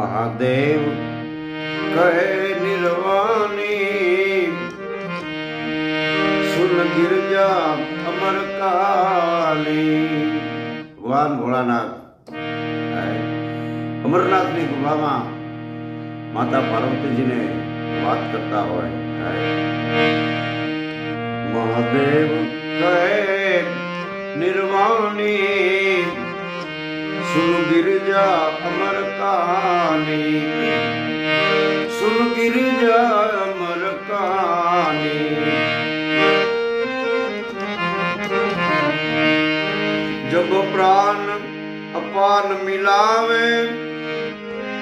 મહાદેવ કહે, નિર્વાણી, સુન ગિરજા અમર કાલી ભગવાન ભોળાનાથ. અમરનાથની ગુફામાં માતા પાર્વતીજીને વાત કરતા હોય મહાદેવ કહે, નિર્વાણી અમર કાની સુન ગિરજા અમર કાની જબ પ્રાણ અપાન મિલાવે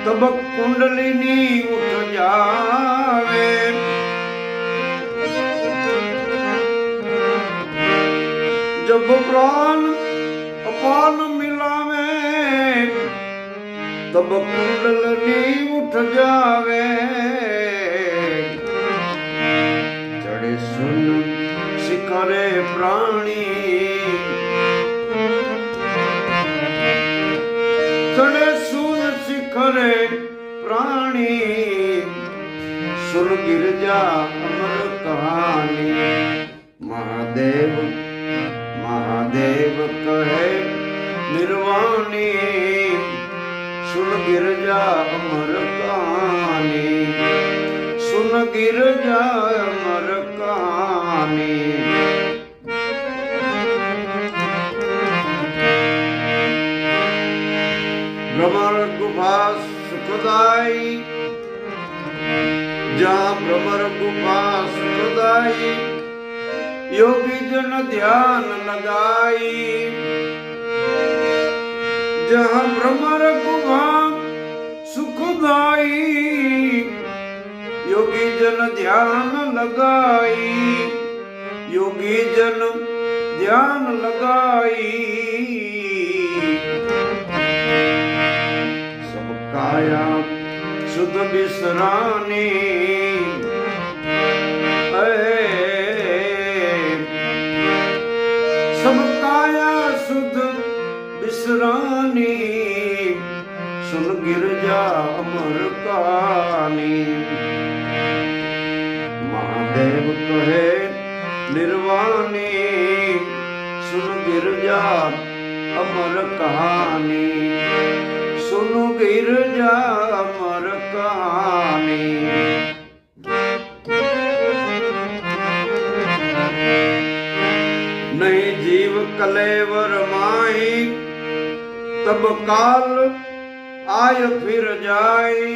તબ કુંડલિની ઉઠ જાવે. જબ પ્રાણ અપાન મિલાવે તબ કુંડલની ઉઠ જાવે. ચડે સુન શિખરે પ્રાણી. ચડે સુન શિખરે પ્રાણી. સુર ગિરજા અમર કહાની મહાદેવ સુન ગિરજા અમર કહાની સુન ગિરજા અમર કહાની ભ્રમર ગુફા સુખદાયી જ્યાં ભ્રમર ગુફા સુખદાયી યોગી જન ધ્યાન લગાઈ ਜਹ ਬ੍ਰਹਮ ਰਘੁਵਾਮ ਸੁਖਦਾਈ ਯੋਗੀ ਜਨ ਧਿਆਨ ਲਗਾਈ। ਯੋਗੀ ਜਨ ਧਿਆਨ ਲਗਾਈ। ਸਭ ਕਾਇਆ ਸੁਧ ਬਿਸਰਾਨੀ। ਅਹੇ ਸਭ ਕਾਇਆ ਸੁਧ ਬਿਸਰਾਨੀ, ਸੁਨ ਗਿਰਜਾ ਅਮਰ ਕਾਨੀ। ਮਹਾਦੇਵ ਕਹੇ ਨਿਰਵਾਣੀ ਸੁਨ ਗਿਰਜਾ ਅਮਰ ਕਹਾਣੀ ਸੁਨ ਗਿਰਜਾ ਅਮਰ ਕਹਾਣੀ ਨਹੀਂ ਜੀਵ ਕਲੇਵਰ ਮਾਈ माई तब काल आय फिर जाई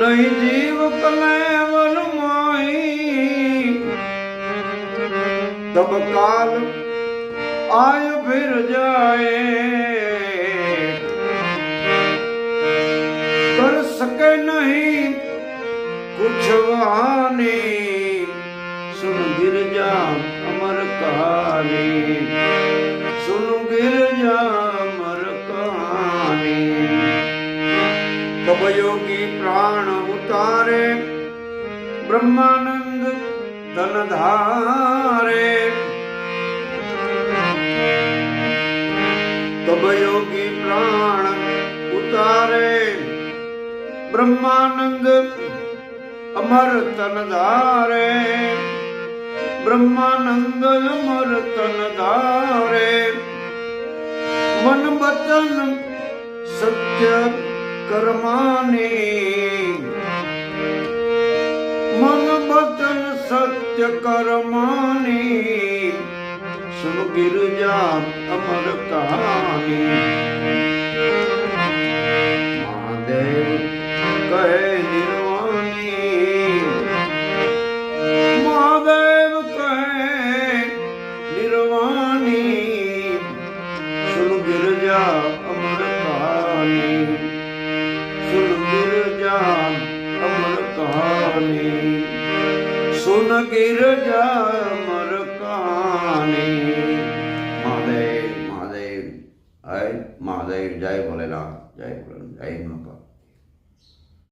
नहीं जीव कलेवर माई तब काल आय फिर जाए कर सके नहीं कुछ वहानी सुन गिरजा अमर कहानी બ્રહ્માનંદ ધન ધારે તબ યોગી પ્રાણ ઉતારે બ્રહ્માનંદ અમર તન ધારે બ્રહ્માનંદ અમર તન ધારે મન બચન સત્ય કર્માની જ કર્મની સુન ગિરજા અમર सुन गिरजा मर कहानी महादेव महादेव अय महादेव जय भोलेनाथ जय भोलेनाथ जय महाकाल